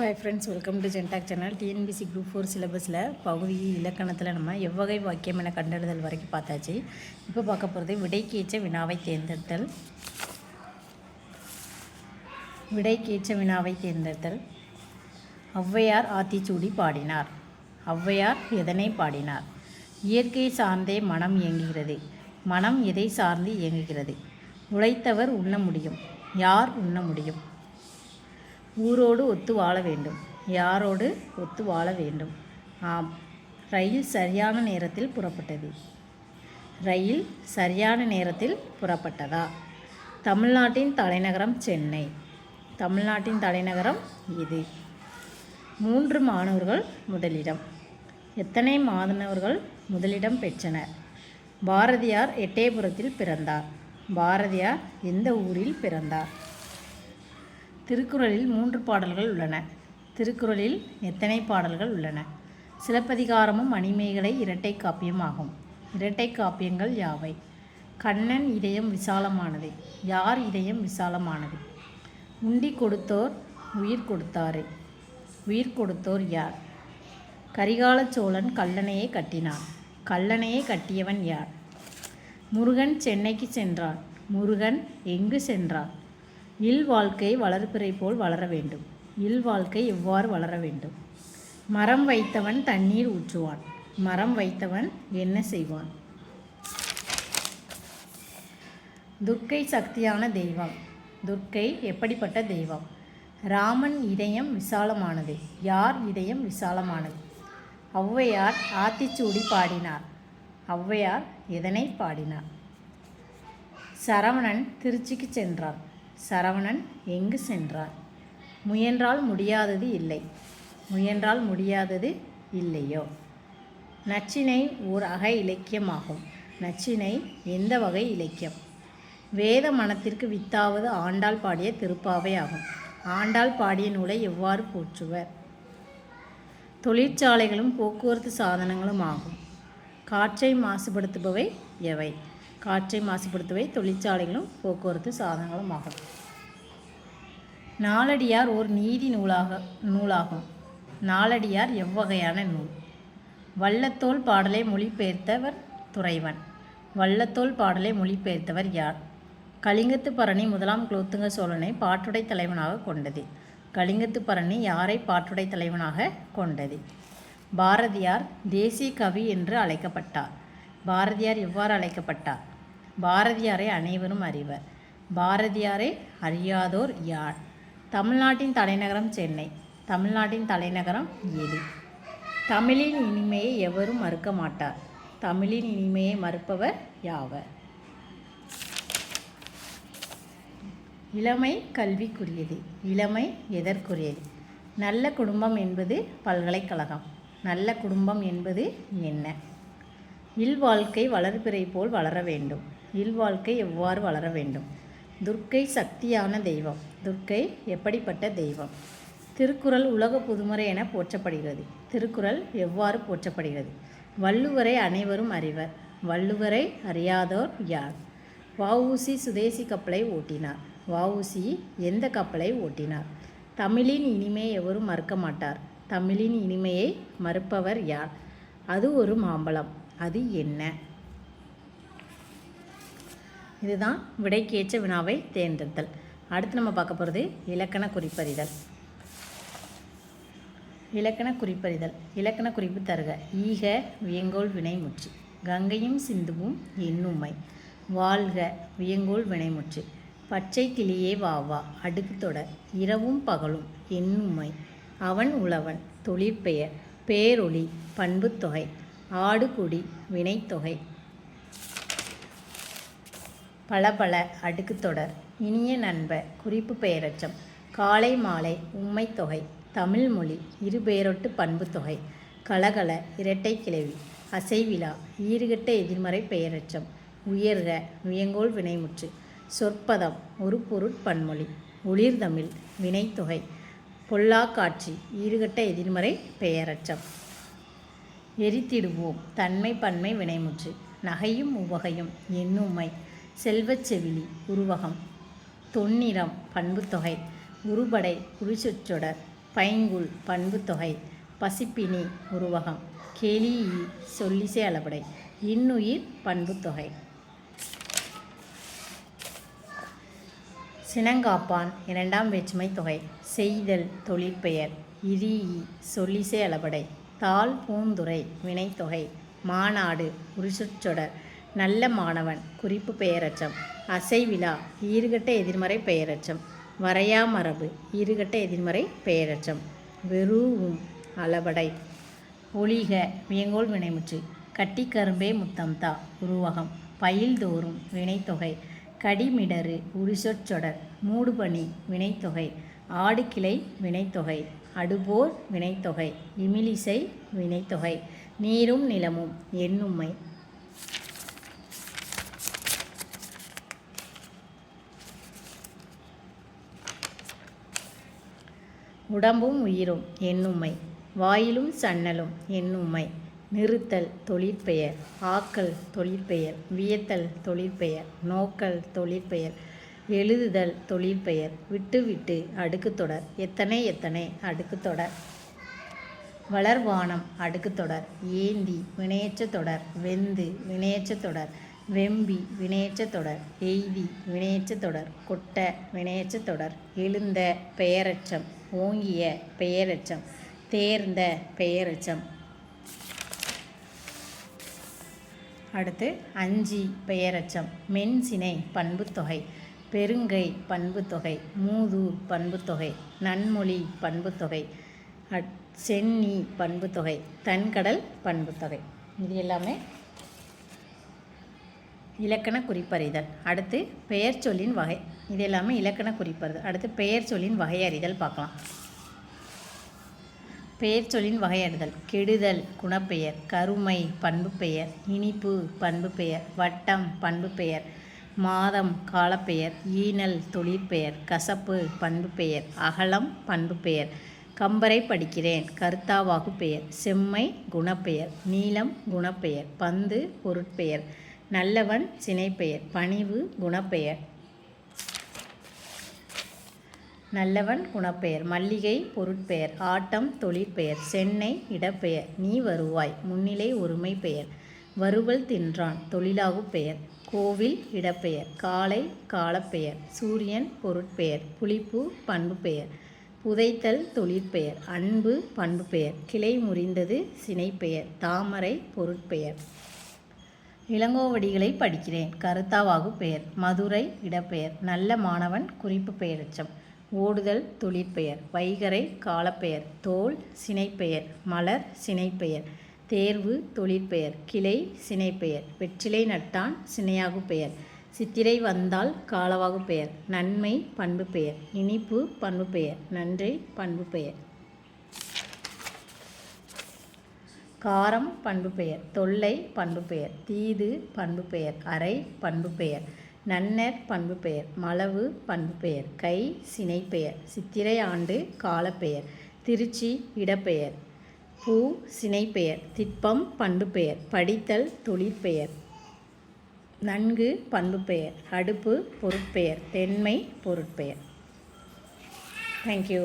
Hi friends welcome to Gentalk channel TNPSC group four சிலபஸில் பகுதி இலக்கணத்தில் நம்ம எவ்வகை வாக்கியம் என கண்டறிதல் வரைக்கும் பார்த்தாச்சு. இப்போ பார்க்க போகிறது விடைக்கேச்ச வினாவை தேர்ந்தெடுத்தல். விடைக்கேச்ச வினாவை தேர்ந்தெடுத்தல். ஔவையார் ஆத்திச்சூடி பாடினார். ஔவையார் எதனை பாடினார்? இயற்கை சார்ந்தே மனம் இயங்குகிறது. மனம் எதை சார்ந்து இயங்குகிறது? உழைத்தவர் உண்ண முடியும். யார் உண்ண முடியும்? ஊரோடு ஒத்து வாழ வேண்டும். யாரோடு ஒத்து வாழ வேண்டும்? ஆம். ரயில் சரியான நேரத்தில் புறப்பட்டது. ரயில் சரியான நேரத்தில் புறப்பட்டதா? தமிழ்நாட்டின் தலைநகரம் சென்னை. தமிழ்நாட்டின் தலைநகரம் இது. மூன்று மாணவர்கள் முதலிடம். எத்தனை மாணவர்கள் முதலிடம் பெற்றனர்? பாரதியார் எட்டயபுரத்தில் பிறந்தார். பாரதியார் எந்த ஊரில் பிறந்தார்? திருக்குறளில் மூன்று பாடல்கள் உள்ளன. திருக்குறளில் எத்தனை பாடல்கள் உள்ளன? சிலப்பதிகாரமும் மணிமேகலை இரட்டை காப்பியம் ஆகும். இரட்டை காப்பியங்கள் யாவை? கண்ணன் இதயம் விசாலமானது. யார் இதயம் விசாலமானது? உண்டி கொடுத்தோர் உயிர் கொடுத்தாரே. உயிர் கொடுத்தோர் யார்? கரிகால சோழன் கல்லணையை கட்டினான். கல்லணையை கட்டியவன் யார்? முருகன் சென்னைக்கு சென்றான். முருகன் எங்கு சென்றான்? இல் வாழ்க்கை போல் வளர வேண்டும். இல் வாழ்க்கை எவ்வாறு வளர வேண்டும்? மரம் வைத்தவன் தண்ணீர் ஊற்றுவான். மரம் வைத்தவன் என்ன செய்வான்? துர்க்கை சக்தியான தெய்வம். துர்க்கை எப்படிப்பட்ட தெய்வம்? ராமன் இதயம் விசாலமானது. யார் இதயம் விசாலமானது? ஔவையார் ஆத்திச்சூடி பாடினார். ஔவையார் இதனை பாடினார்? சரவணன் திருச்சிக்கு சென்றான் சரவணன் எங்கு சென்றார்? முயன்றால் முடியாதது இல்லை. முயன்றால் முடியாதது இல்லையோ? நச்சினை ஓர் அகை இலக்கியமாகும். நச்சினை எந்த வகை இலக்கியம்? வேத மனத்திற்கு வித்தாவது ஆண்டாள் பாடிய திருப்பாவை ஆகும். ஆண்டாள் பாடிய நூலை எவ்வாறு போற்றுவர்? தொழிற்சாலைகளும் போக்குவரத்து சாதனங்களும் ஆகும். காற்றை மாசுபடுத்துபவை எவை? காற்றை மாசுபடுத்துவை. தொழிற்சாலைகளும் போக்குவரத்து சாதனங்களும் ஆகும் நாலடியார் ஓர் நீதி நூலாக நூலாகும். நாலடியார் எவ்வகையான நூல்? வள்ளத்தோல் பாடலை மொழிபெயர்த்தவர் துறைவன். வள்ளத்தோல் பாடலை மொழிபெயர்த்தவர் யார்? கலிங்கத்து பரணி முதலாம் குலோத்துங்க சோழனை பாட்டுடை தலைவனாக கொண்டது. கலிங்கத்து பரணி யாரை பாட்டுடை தலைவனாக கொண்டது? பாரதியார் தேசிய கவி என்று அழைக்கப்பட்டார். பாரதியார் எவ்வாறு அழைக்கப்பட்டார்? பாரதியாரை அனைவரும் அறிவர். பாரதியாரை அறியாதோர் யார்? தமிழ்நாட்டின் தலைநகரம் சென்னை தமிழ்நாட்டின் தலைநகரம் எலி. தமிழின் இனிமையை எவரும் மறுக்க மாட்டார். தமிழின் இனிமையை மறுப்பவர் யாவர்? இளமை கல்விக்குரியது இளமை எதற்குரியது? நல்ல குடும்பம் என்பது பல்கலைக்கழகம் நல்ல குடும்பம் என்பது என்ன? இல்வாழ்க்கை வளர்பிறை போல் வளர வேண்டும். இல்வாழ்க்கை எவ்வாறு வளர வேண்டும்? துர்க்கை சக்தியான தெய்வம். துர்க்கை எப்படிப்பட்ட தெய்வம்? திருக்குறள் உலக புதுமுறை என போற்றப்படுகிறது. திருக்குறள் எவ்வாறு போற்றப்படுகிறது? வள்ளுவரை அனைவரும் அறிவர். வள்ளுவரை அறியாதோர் யார்? வஉசி சுதேசி கப்பலை ஓட்டினார். வஉசி எந்த கப்பலை ஓட்டினார்? தமிழின் இனிமையை எவரும் மறுக்க மாட்டார். தமிழின் இனிமையை மறுப்பவர் யார்? அது ஒரு மாம்பழம். அது என்ன? இதுதான் விடைக்கேற்ற வினாவை தேர்ந்தெடுத்தல். அடுத்து நம்ம பார்க்க போகிறது இலக்கண குறிப்பறிதல். இலக்கண குறிப்பறிதல். இலக்கண குறிப்பு தருக. ஈக வியங்கோல் வினைமுற்று கங்கையும் சிந்துவும் எண்ணுமை வாழ்க வியங்கோல் வினைமுற்று பச்சை கிளியே வா வா. அடுக்கு தொடர் இரவும் பகலும் எண்ணுமை அவன் உழவன் தொழிற்பெயர். பேரொளி பண்புத்தொகை ஆடுகுடி வினைத்தொகை. பல பல அடுக்கு தொடர் இனிய நண்ப குறிப்பு பெயரச்சம் காலை மாலை உண்மை தொகை தமிழ்மொழி இருபெயரொட்டு பண்பு தொகை கலகல இரட்டை கிளவி அசைவிழா ஈறுகட்ட எதிர்மறை பெயரச்சம் உயர்க வியங்கோல் வினைமுற்று சொற்பதம் ஒரு பொருட்பன்மொழி ஒளிர்தமிழ் வினைத்தொகை பொல்லா காட்சி ஈறுகட்ட எதிர்மறை பெயரச்சம். எரித்திடுவோம் தன்மை பன்மை வினைமுற்று நகையும் உவகையும் எண்ணுமை செல்வச் செவிலி உருவகம். தொன்னிறம் பண்புத்தொகை. உருபடை குறிச்சொற்றொடர் பைங்குல் பண்புத்தொகை. பசிப்பினி உருவகம். கெளி சொல்லிசை அளபடை. இன்னுயிர் பண்புத்தொகை. சினங்காப்பான் இரண்டாம் வேற்றுமை தொகை. செய்தல் தொழிற்பெயர். இரி சொல்லிசை அளபடை. தாள் பூந்துரை வினைத்தொகை. மாநாடு உரிசுச்சொடர் நல்ல மாணவன் குறிப்பு பெயரச்சம். அசைவிழா ஈறுகட்ட எதிர்மறை பெயரச்சம். வரையா மரபு ஈறுகட்ட எதிர்மறை பெயரச்சம். வெறுவும் அளபடை ஒளிக வியங்கோல் வினைமுற்று. கட்டிக்கரும்பே முத்தம்தா உருவகம். பயில்தோறும் வினைத்தொகை. கடிமிடறு உரிசொற்சொடர் மூடுபனி வினைத்தொகை. ஆடுகிளை வினைத்தொகை. அடுபோர் வினைத்தொகை. இமிலிசை வினைத்தொகை. நீரும் நிலமும் எண்ணுமை உடம்பும் உயிரும் எண்ணுமை வாயிலும் சன்னலும் எண்ணுமை நிறுத்தல் தொழிற்பெயர். ஆக்கல் தொழிற்பெயர். வியத்தல் தொழிற்பெயர். நோக்கல் தொழிற்பெயர். எழுதுதல் தொழிற்பெயர். விட்டு விட்டு அடுக்குத்தொடர். எத்தனை எத்தனை அடுக்குத்தொடர். வளர்வானம் அடுக்குத்தொடர். ஏந்தி வினையற்ற தொடர் வெந்து வினையற்ற தொடர் வெம்பி வினையற்ற தொடர் எய்தி வினையற்ற தொடர் கொட்ட வினையற்ற தொடர் எழுந்த பெயரச்சம் ஓங்கிய பெயரச்சம் தேர்ந்த பெயரச்சம். அடுத்து அஞ்சி பெயரச்சம் மென்சினை பண்புத்தொகை பெருங்கை பண்புத்தொகை மூதூர் பண்புத்தொகை நன்மொழி பண்புத்தொகை அட் சென்னி பண்புத்தொகை தன்கடல் பண்புத்தொகை இது எல்லாமே இலக்கண குறிப்பறிதல். அடுத்து பெயர் சொல்லின் வகை. இது எல்லாமே இலக்கண குறிப்பறிதல். அடுத்து பெயர் சொல்லின் வகையறிதல் பார்க்கலாம். பெயர் சொல்லின் வகையறிதல். கெடுதல் குணப்பெயர் கருமை பண்பு பெயர் இனிப்பு பண்பு பெயர் வட்டம் பண்பு பெயர் மாதம் காலப்பெயர் ஈனல் தொழிற்பெயர் கசப்பு பண்பு பெயர் அகலம் பண்பு பெயர் கம்பரை படிக்கிறேன் கருத்தாவாகு பெயர் செம்மை குணப்பெயர் நீளம் குணப்பெயர் பந்து பொருட்பெயர் நல்லவன் சினைப்பெயர் பணிவு குணப்பெயர். நல்லவன் குணப்பெயர் மல்லிகை பொருட்பெயர் ஆட்டம் தொழிற்பெயர் சென்னை இடப்பெயர் நீ வருவாய் முன்னிலை ஒருமை பெயர் வருவல் தின்றான் தொழிலாகு பெயர் கோவில் இடப்பெயர் காலை காலப்பெயர் சூரியன் பொருட்பெயர் புளிப்பு பண்பு பெயர் புதைத்தல் தொழிற்பெயர் அன்பு பண்பு பெயர் கிளை முறிந்தது சினைப்பெயர் தாமரை பொருட்பெயர். இளங்கோவடிகளை படிக்கிறேன். கருத்தாவாகு பெயர். மதுரை இடப்பெயர். நல்ல மாணவன் குறிப்பு பெயரச்சம். ஓடுதல் தொழிற்பெயர். வைகரை காலப்பெயர். தோல் சினைப்பெயர். மலர் சினைப்பெயர். தேர்வு தொழிற்பெயர். கிளை சினைப்பெயர். வெற்றிலை நட்டான் சினையாகு பெயர். சித்திரை வந்தால் காலவாகு பெயர். நன்மை பண்பு பெயர். இனிப்பு பண்பு பெயர். நன்றி பண்பு பெயர். காரம் பண்பு பெயர் தொல்லை பண்பு பெயர் தீது பண்பு பெயர் அறை பண்பு பெயர் நன்னர் பண்பு பெயர் மளவு பண்பு பெயர் கை சினைப்பெயர் சித்திரை ஆண்டு காலப்பெயர் திருச்சி இடப்பெயர் பூ சினைப்பெயர் திட்பம் பண்பு பெயர் படித்தல் தொழிற்பெயர் நன்கு பண்பு பெயர் அடுப்பு பொருட்பெயர் தென்மை பொருட்பெயர். தேங்க்யூ